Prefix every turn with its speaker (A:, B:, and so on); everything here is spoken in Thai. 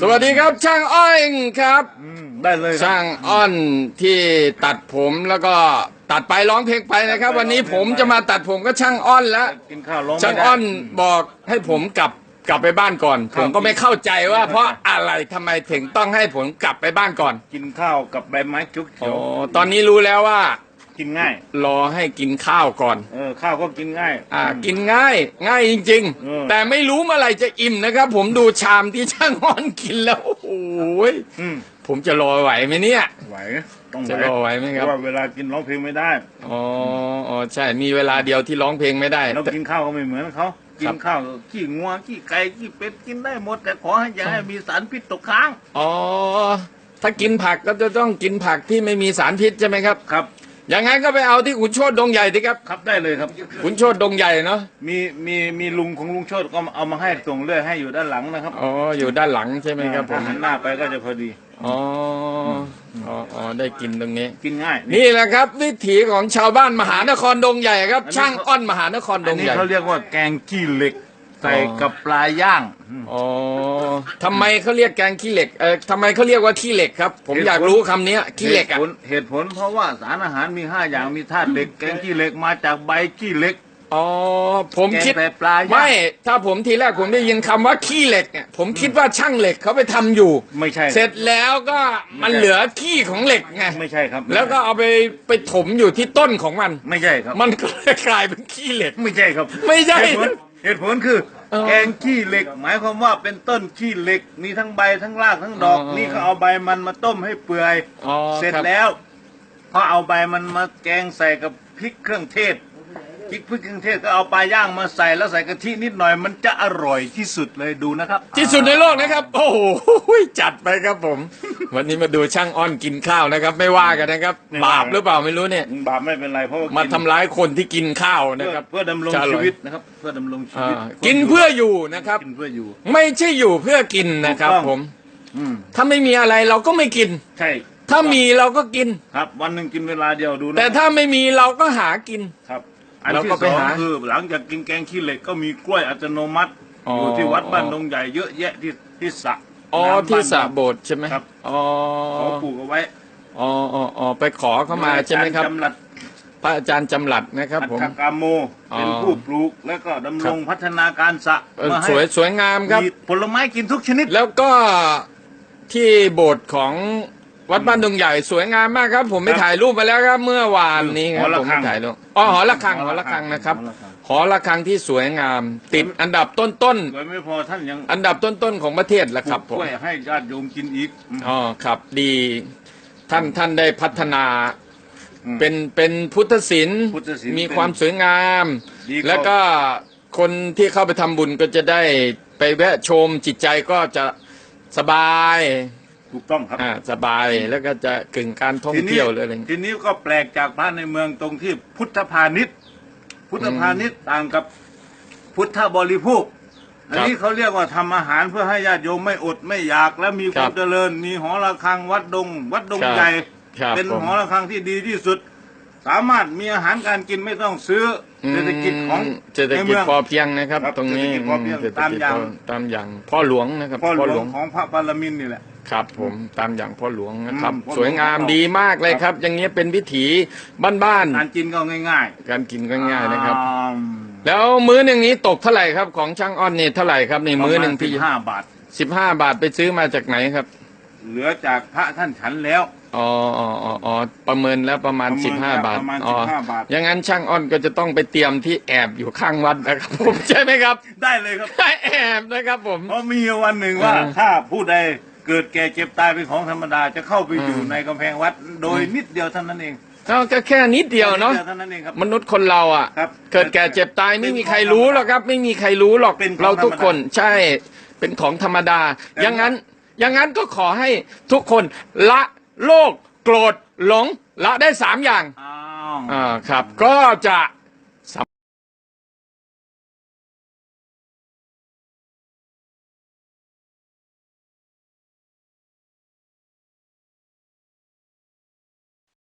A: สวัสดีครับช่างอ้อยครับ
B: อืมได้เลยครับ
A: ช่างอ้อนที่ตัดผมแล้วก็ตัดไปร้องเพลงไปนะครับ วันนี้ผมจะมาตัดผมก็ช่างอ้อนแล้ว
B: กินข้าวร้องไม่
A: ช่าง
B: ได้
A: อ้อนบอกให้ผมกลับกลับไปบ้านก่อน
B: ครับ
A: ผมก็ไม่เข้าใจว่า เพราะอะไรทำไมถึงต้องให้ผมกลับไปบ้านก่อน
B: กินข้าวกับใบไม้จุกเขี
A: โอ้
B: ยว
A: ตอนนี้รู้แล้วว่า
B: กินง่าย
A: รอให้กินข้าวก่อน
B: เออข้าวก็กินง่าย
A: อ่า กินง่าย ง่ายจริง
B: เออ
A: ๆ แต่ไม่รู้เมื่อไหร่จะอิ่มนะครับ ผมดูชามที่ช่างอ้อนกินแล้ว โอ้โหย
B: อืม
A: ผมจะรอไหวไหมเนี่ย
B: ไหวต้องไหว
A: จะรอไหวไหมครับ
B: เพาะว่าเวลากินร้องเพลงไม่ได้
A: อ๋อ อ๋อ ใช่ มีเวลาเดียวที่ร้องเพลงไม่ได้
B: เรากินข้าวก็ไม่เหมือนเขากิ
A: ครั
B: น
A: บ
B: ข้าวขี้งัวขี้ไก่ขี้เป็ดกินได้หมด แต่ขอให้อย่าให้มีสารพิษตกค้าง
A: อ๋อ ถ้ากินผักก็จะต้องกินผักที่ไม่มีสารพิษใช่ไหมครับ
B: ครับ
A: อย่างนั้นก็ไปเอาที่ขุนโชดดงใหญ่ดิครับ
B: ครับได้เลยครับ
A: ขุนโชดดงใหญ่เนาะ
B: มีมีมีลุงของลุงโชดก็เอามาให้ส่งเรื่อยให้อยู่ด้านหลังนะครับ
A: อ๋ออยู่ด้านหลังใช่ไหมครับผ
B: ถ้ามหันหน้าไปก็จะพอดี
A: อ๋ออ๋ออ๋อได้กินตรงนี้
B: กินง่าย
A: นี่แหละครับ วิถีของชาวบ้านมหานครดงใหญ่ครับ
B: อันนี้
A: ช่างอ้อนมหานครด
B: อัน
A: ง
B: นี้
A: ใหญ่
B: เขาเรียกว่าแกงขี้เหล็ก ใส่
A: อ๋อ
B: กับปลาย่าง
A: อ๋อทำไมเขาเรียกแกงขี้เหล็กเออทำไมเขาเรียกว่าขี้เหล็กครับ ผม
B: เหตุผล
A: อยากรู้คำนี้ขี้เหล็ก
B: ตุ
A: อะ
B: ผลเหตุผลเพราะว่าสารอาหารมีห้าอย่างมีธาตุเหล็ก แกงขี้เหล็กมาจากใบขี้เหล็ก
A: อ๋อผม
B: แกง
A: คิด
B: ใส่ปลาย่าง
A: ไม่ถ้าผมทีแรกผมได้ยินคำว่าขี้เหล็กเนี่ยผมคิดว่าช่างเหล็กเขาไปทำอยู่
B: ไม่ใช่
A: เสร็จแล้วก็มันเหลือขี้ของเหล็กไง
B: ไม่ใช่ครับ
A: แล้วก็เอาไปไปถมอยู่ที่ต้นของมัน
B: ไม่ใช่ครับ
A: มันก็เลยกลายเป็นขี้เหล็ก
B: ไม่ใช่ครับ
A: ไม่ใช่
B: เหตุผลเหตุผลคือ
A: เออ
B: แกงขี้เหล็ก หมายความว่าเป็นต้นขี้เหล็ก มีทั้งใบทั้งรากทั้งดอก
A: อ๋อ
B: นี่เขาเอาใบมันมาต้มให้เปื่อย
A: อ๋อ
B: เสร็จ
A: ครับ
B: แล้วพอเอาใบมันมาแกงใส่กับพริกเครื่องเทศ พริกพริกเครื่องเทศก็เอาปลาย่างมาใส่แล้วใส่กะทินิดหน่อยมันจะอร่อยที่สุดเลยดูนะครับ
A: ที่สุดในโลกนะครับ โอ้โหจัดไปครับผม วันนี้มาดูช่างอ้อนกินข้าวนะครับ ไม่ว่ากันนะครับบาปหรือเปล่าไม่รู้เนี่ย
B: บาปไม่เป็นไรเพราะว่า
A: มา
B: กิน
A: ทำร้ายคนที่กินข้าวนะ
B: เพื่อ
A: ครับ
B: เพื่อดำรง
A: จะอร่
B: ชี
A: อย
B: วิตนะครับ เพื่อดำรงชี
A: อ่า
B: วิต
A: กินเพื่ออยู่นะครับ
B: กินเพื่ออยู่
A: ไม่ใช่อยู่เพื่อกินนะครับ
B: ถูกต้อง
A: ผม
B: อืม
A: ถ้าไม่มีอะไรเราก็ไม่กิน
B: ใช่
A: ถ้ามีเราก็กิน
B: ครับวันหนึ่งกินเวลาเดียวดูนะ
A: แต่ถ้าไม่มีเราก็หากิน
B: ครับ อัน
A: เรา
B: ที่
A: ก็
B: ส
A: ไป
B: อง
A: หา
B: คือหลังจากกินแกงขี้เหล็กก็มีกล้วยอัตโนมัติ
A: อ๋อ
B: อ
A: อ ยู่
B: ที่วัดบ้านดงใหญ่เยอะแยะที่ที่สระ
A: อ๋อ
B: น้ำ
A: ที่
B: บ้าน
A: สระโบสถ์ใช่ไหม
B: ครับ
A: อ๋อ
B: เขาปลูกเอาไว้
A: อ๋ออ๋ออ๋อไปขอเข้ามาใช่ไหมครับ
B: จำหลัด
A: พระอาจารย์จำหลัดนะครับ
B: อั
A: ผม
B: ฐกามโม
A: อ๋อ
B: เป็นผู้ปลูกแล้วก็ดำรงพัฒนาการสระ
A: เออ
B: มาให้
A: สวยสวยงามครับ
B: มีผลไม้กินทุกชนิด
A: แล้วก็ที่โบสถ์ของ วัดบ้านดงใหญ่สวยงามมากครับ ผมไป
B: ครับ
A: ถ่ายรูปมาแล้วครับ เมื่อวานนี้ค
B: ห
A: รั
B: อบระ
A: ผม
B: ฆั
A: ไป
B: ง
A: ถ่ายรูปอ๋อหอระฆังหอระฆังนะครับ
B: หอระฆัง
A: หอระฆังที่สวยงาม ติดอันดับต้น
B: สวยไม่พอท่านยัง
A: ๆอันดับต้นๆของประเทศแหละ
B: ปลู
A: ครับ
B: ก
A: ผ
B: ก
A: ม
B: ล้วยให้ญาติโยมกินอีกอืม
A: อ๋อครับดีท่านท่านได้พัฒนา
B: อืม
A: เป็นเป็นพุทธศิลป์
B: พุทธศิลป์
A: มีความสวยงาม
B: ดีกว่า
A: แล้วก็คนที่เข้าไปทำบุญก็จะได้ไปแวะชมจิตใจก็จะสบาย
B: ถูกต้องครับ
A: อ่าสบายแล้วก็จะกึ่งการท่องเที่ยวเลยอะไรอย่างเงี้ย
B: ทีนี้ก็แปลกจากพระในเมืองตรงที่พุทธพาณิชย์พุทธพาณิชย์ต่างกับพุทธบริโภคอันนี้เขาเรียกว่าทำอาหารเพื่อให้ญาติโยมไม่อดไม่อยากและมีความเจริญ มีหอระฆังวัดดง วัดดงใหญ่
A: ครับ
B: เป็น
A: ผม
B: หอระฆังที่ดีที่สุด สามารถมีอาหารการกินไม่ต้องซื้ออเศรษฐกิจของ
A: มเศรษฐ
B: ใน
A: กิจ
B: เมือง
A: พอเพียงนะครับ
B: ครับ
A: ตรงนี้
B: เศรษฐกิจพอเพียง
A: เศรษฐ
B: ตาม
A: กิจ
B: อย่าง
A: พอตามอย่างพ่อหลวงนะครับ
B: พ่อหลวงของพระปรมินทร์นี่แหละ
A: ครับผมตามอย่างพ่อหลวงนะครับ
B: อืมพ่อหลวง
A: สวยงามดีมากเลยครับ อย่างเงี้ยเป็นวิถีบ้าน
B: การกินก็ง่าย
A: ๆการกินก็
B: ๆ
A: ง่ายนะครับ
B: อ่า
A: แล้วมื้อหนึ่งนี้ตกเท่าไหร่ครับของช่างอ้อนนี่เท่าไหร่ครับในมื้อหนึ่ง
B: ประ
A: พี่
B: มาณสิบห้าบาท
A: สิบห้าบาทไปซื้อมาจากไหนครับ
B: เหลือจากพระท่านฉันแล้ว
A: อ๋ออ๋ออ๋ออ๋อประเมินแล้วประมาณ
B: ประเมิ
A: สิ
B: น
A: บห้า
B: แล้ว
A: บาท
B: ประมาณ
A: อ๋อ
B: 15บาท
A: อย่างนั้นช่างอ้อนก็จะต้องไปเตรียมที่แอบอยู่ข้างวัดนะครับ ผมใช่ไหมครับ
B: ได้เลยครับ
A: แอบนะครับผม
B: เพราะมีวันหนึ่งว่า
A: เออ
B: ถ้าผู้ใด เกิดแก่เจ็บตายเป็นของธรรมดาจะเข้าไปอยู่
A: อืม
B: ในกำแพงวัด โดยนิดเดียวเท่านั้นเอง
A: เอาก็แค่นิดเดียวเนาะ
B: ดเท่านั้นเองครับ
A: มนุษย์คนเราอะ
B: ครับ
A: เกิดแก่เจ็บตายไม่มีใครรู้หรอกครับ ไม่มีใครรู้หรอก
B: เป็นของ
A: เราทุกคน
B: ธรรมดา
A: ใช่เป็นของธรรมดา
B: แต่
A: อย่างนั้นอย่างนั้นก็ขอให้ทุกคนละโลกโกรธหลงละได้สามอย่าง
B: อ้าว
A: อ่าครับ ก็จะ